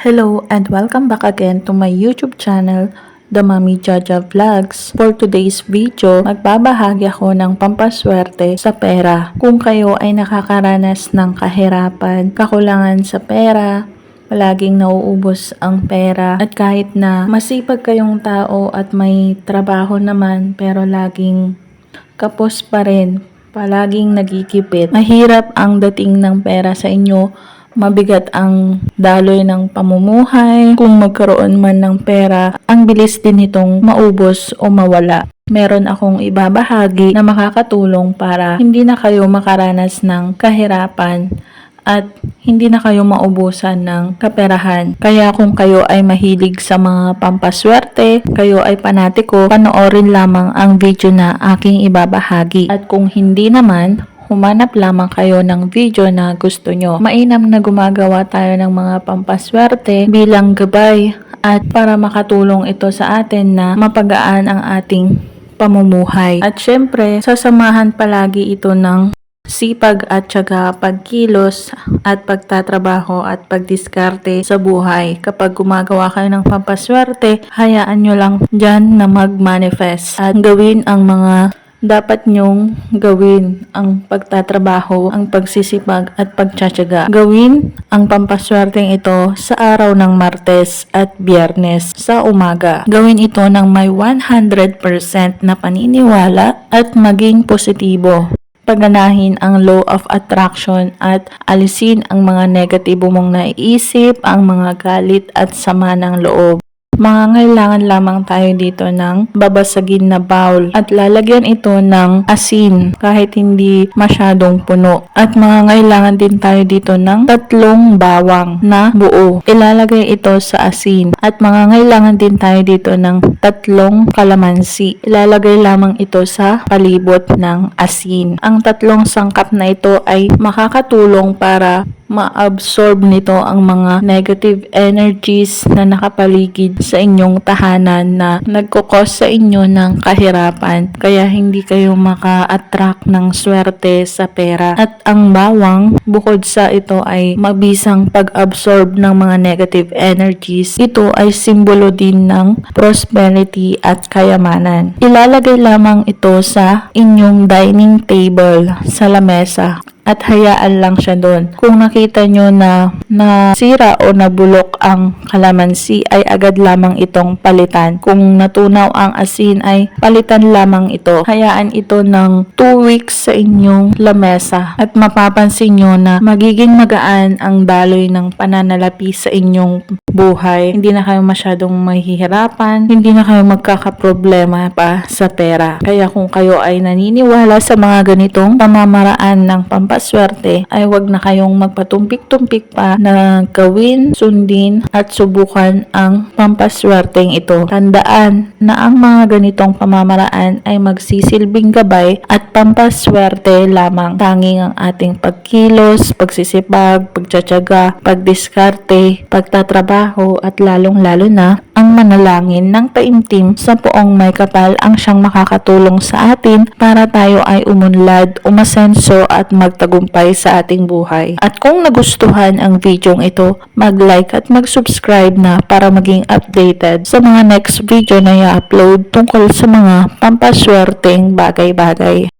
Hello and welcome back again to my YouTube channel, The Mami Jaja Vlogs. For today's video, magbabahagi ako ng pampaswerte sa pera. Kung kayo ay nakakaranas ng kahirapan, kakulangan sa pera, palaging nauubos ang pera at kahit na masipag kayong tao at may trabaho naman pero laging kapos pa rin, palaging nagikipit. Mahirap ang dating ng pera sa inyo, mabigat ang daloy ng pamumuhay. Kung magkaroon man ng pera, ang bilis din itong maubos o mawala. Meron akong ibabahagi na makakatulong para hindi na kayo makaranas ng kahirapan at hindi na kayo maubusan ng kaperahan. Kaya kung kayo ay mahilig sa mga pampaswerte, kayo ay panatiko, panoorin lamang ang video na aking ibabahagi. At kung hindi naman, humanap lamang kayo ng video na gusto nyo. Mainam na gumagawa tayo ng mga pampaswerte bilang gabay at para makatulong ito sa atin na mapagaan ang ating pamumuhay. At syempre, sasamahan palagi ito ng sipag at syaga pagkilos at pagtatrabaho at pagdiskarte sa buhay. Kapag gumagawa kayo ng pampaswerte, hayaan nyo lang dyan na mag-manifest at gawin ang mga dapat nyong gawin ang pagtatrabaho, ang pagsisipag at pagtsatsaga. Gawin ang pampaswerteng ito sa araw ng Martes at Biyernes sa umaga. Gawin ito ng may 100% na paniniwala at maging positibo paganahin ang law of attraction at alisin ang mga negatibo mong naiisip, ang mga galit at sama ng loob. Mangangailangan lamang tayo dito ng babasagin na bowl at lalagyan ito ng asin kahit hindi masyadong puno. At mangangailangan din tayo dito ng tatlong bawang na buo. Ilalagay ito sa asin at mangangailangan din tayo dito ng tatlong kalamansi. Ilalagay lamang ito sa palibot ng asin. Ang tatlong sangkap na ito ay makakatulong para ma-absorb nito ang mga negative energies na nakapaligid sa inyong tahanan na nagkukos sa inyo ng kahirapan kaya hindi kayo maka-attract ng swerte sa pera. At ang bawang, bukod sa ito ay mabisang pag-absorb ng mga negative energies, ito ay simbolo din ng prosperity at kayamanan. Ilalagay lamang ito sa inyong dining table sa lamesa at hayaan lang siya doon. Kung nakita nyo na nasira o nabulok ang kalamansi ay agad lamang itong palitan. Kung natunaw ang asin ay palitan lamang ito. Hayaan ito ng 2 weeks sa inyong lamesa at mapapansin nyo na magiging magaan ang daloy ng pananalapi sa inyong buhay. Hindi na kayo masyadong mahihirapan, hindi na kayo magkakaproblema pa sa pera. Kaya kung kayo ay naniniwala sa mga ganitong pamamaraan ng pampaswerte, ay wag na kayong magpatumpik-tumpik pa na gawin, sundin at subukan ang pampaswerteng ito. Tandaan na ang mga ganitong pamamaraan ay magsisilbing gabay at pampaswerte lamang. Tanging ang ating pagkilos, pagsisipag, pagtsatsaga, pagdiskarte, pagtatrabaho at lalong-lalo na ang manalangin ng taimtim sa poong may kapal ang siyang makakatulong sa atin para tayo ay umunlad, umasenso at magtagumpay sa ating buhay. At kung nagustuhan ang videong ito, mag-like at mag-subscribe na para maging updated sa mga next video na i-upload tungkol sa mga pampaswerteng bagay-bagay.